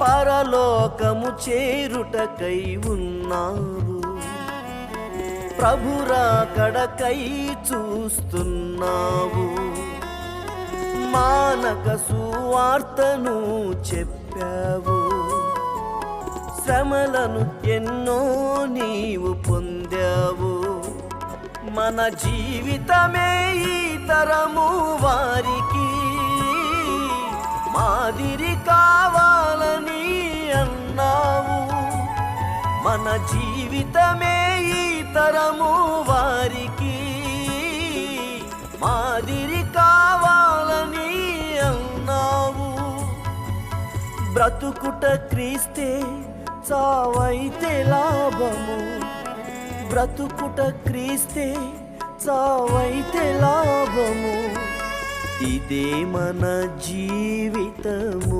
పరలోకము చేరుటకై ఉన్నావు ప్రభురాకడకై చూస్తున్నావు. మానక సువార్తను చెప్పావు. శ్రమలను ఎన్నో నీవు పొందావు. మన జీవితమే ఈ తరము వారికి మాదిరి కావా మన జీవితమే ఈ తరము వారికి. మాదిరి కావాలని అన్నావు. బ్రతుకుట క్రీస్తే చావైతే లాభము. బ్రతుకుట క్రీస్తే చావైతే లాభము. ఇదే మన జీవితము.